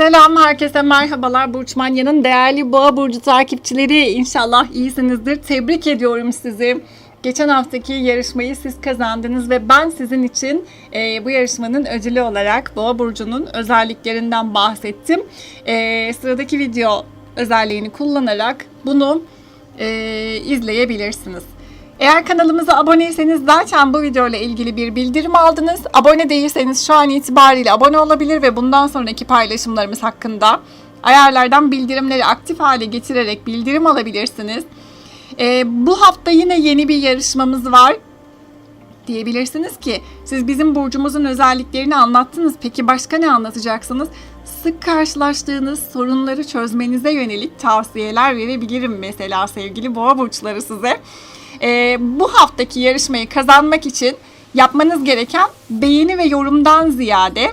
Selam herkese merhabalar Burç Manya'nın değerli Boğa Burcu takipçileri inşallah iyisinizdir. Tebrik ediyorum sizi. Geçen haftaki yarışmayı siz kazandınız ve ben sizin için e, bu yarışmanın ödülü olarak Boğa Burcu'nun özelliklerinden bahsettim. E, sıradaki video özelliğini kullanarak bunu e, izleyebilirsiniz. Eğer kanalımıza aboneyseniz zaten bu videoyla ilgili bir bildirim aldınız. Abone değilseniz şu an itibariyle abone olabilir ve bundan sonraki paylaşımlarımız hakkında ayarlardan bildirimleri aktif hale getirerek bildirim alabilirsiniz. Ee, bu hafta yine yeni bir yarışmamız var diyebilirsiniz ki siz bizim burcumuzun özelliklerini anlattınız. Peki başka ne anlatacaksınız? Sık karşılaştığınız sorunları çözmenize yönelik tavsiyeler verebilirim mesela sevgili boğa burçları size. Ee, bu haftaki yarışmayı kazanmak için yapmanız gereken beğeni ve yorumdan ziyade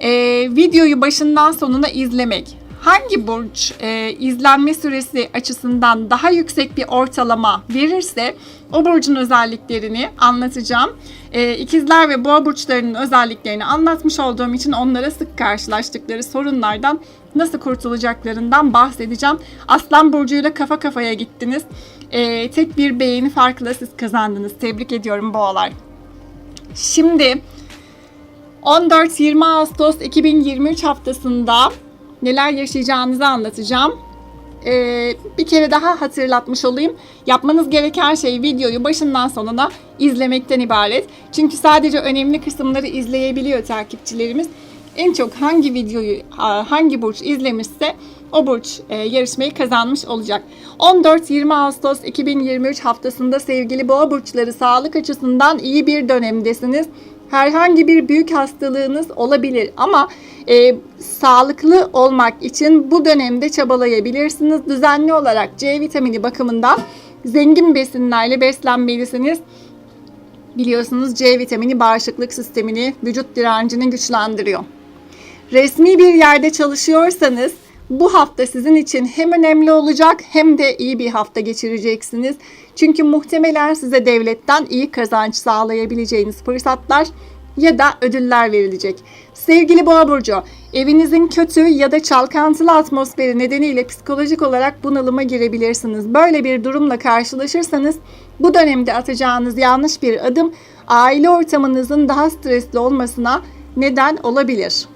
e, videoyu başından sonuna izlemek. Hangi burç e, izlenme süresi açısından daha yüksek bir ortalama verirse o burcun özelliklerini anlatacağım. E, ikizler ve boğa burçlarının özelliklerini anlatmış olduğum için onlara sık karşılaştıkları sorunlardan nasıl kurtulacaklarından bahsedeceğim. Aslan burcuyla kafa kafaya gittiniz. E, tek bir beğeni farkla siz kazandınız. Tebrik ediyorum boğalar. Şimdi 14-20 Ağustos 2023 haftasında neler yaşayacağınızı anlatacağım. Ee, bir kere daha hatırlatmış olayım. Yapmanız gereken şey videoyu başından sonuna izlemekten ibaret. Çünkü sadece önemli kısımları izleyebiliyor takipçilerimiz. En çok hangi videoyu hangi burç izlemişse o burç e, yarışmayı kazanmış olacak. 14-20 Ağustos 2023 haftasında sevgili boğa burçları sağlık açısından iyi bir dönemdesiniz. Herhangi bir büyük hastalığınız olabilir ama e, sağlıklı olmak için bu dönemde çabalayabilirsiniz. Düzenli olarak C vitamini bakımından zengin besinlerle beslenmelisiniz. Biliyorsunuz C vitamini bağışıklık sistemini, vücut direncini güçlendiriyor. Resmi bir yerde çalışıyorsanız bu hafta sizin için hem önemli olacak hem de iyi bir hafta geçireceksiniz. Çünkü muhtemelen size devletten iyi kazanç sağlayabileceğiniz fırsatlar ya da ödüller verilecek. Sevgili Boğa burcu, evinizin kötü ya da çalkantılı atmosferi nedeniyle psikolojik olarak bunalıma girebilirsiniz. Böyle bir durumla karşılaşırsanız bu dönemde atacağınız yanlış bir adım aile ortamınızın daha stresli olmasına neden olabilir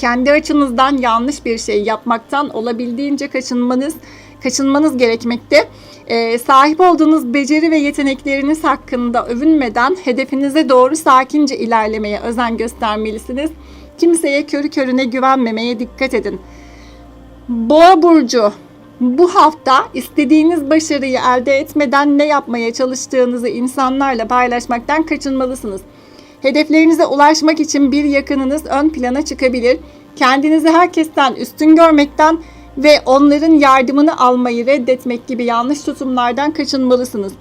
kendi açınızdan yanlış bir şey yapmaktan olabildiğince kaçınmanız kaçınmanız gerekmekte. Ee, sahip olduğunuz beceri ve yetenekleriniz hakkında övünmeden hedefinize doğru sakince ilerlemeye özen göstermelisiniz. Kimseye körü körüne güvenmemeye dikkat edin. Boğa burcu bu hafta istediğiniz başarıyı elde etmeden ne yapmaya çalıştığınızı insanlarla paylaşmaktan kaçınmalısınız. Hedeflerinize ulaşmak için bir yakınınız ön plana çıkabilir. Kendinizi herkesten üstün görmekten ve onların yardımını almayı reddetmek gibi yanlış tutumlardan kaçınmalısınız.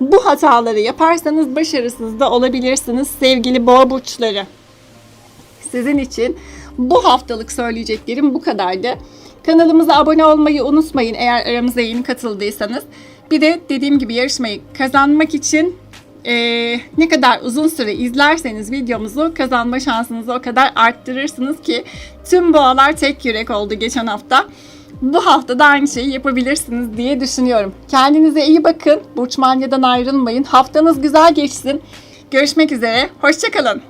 Bu hataları yaparsanız başarısız da olabilirsiniz sevgili boğa burçları. Sizin için bu haftalık söyleyeceklerim bu kadardı. Kanalımıza abone olmayı unutmayın eğer aramıza yeni katıldıysanız. Bir de dediğim gibi yarışmayı kazanmak için e, ne kadar uzun süre izlerseniz videomuzu kazanma şansınızı o kadar arttırırsınız ki tüm boğalar tek yürek oldu geçen hafta. Bu hafta da aynı şeyi yapabilirsiniz diye düşünüyorum. Kendinize iyi bakın. Burç Manya'dan ayrılmayın. Haftanız güzel geçsin. Görüşmek üzere. Hoşçakalın.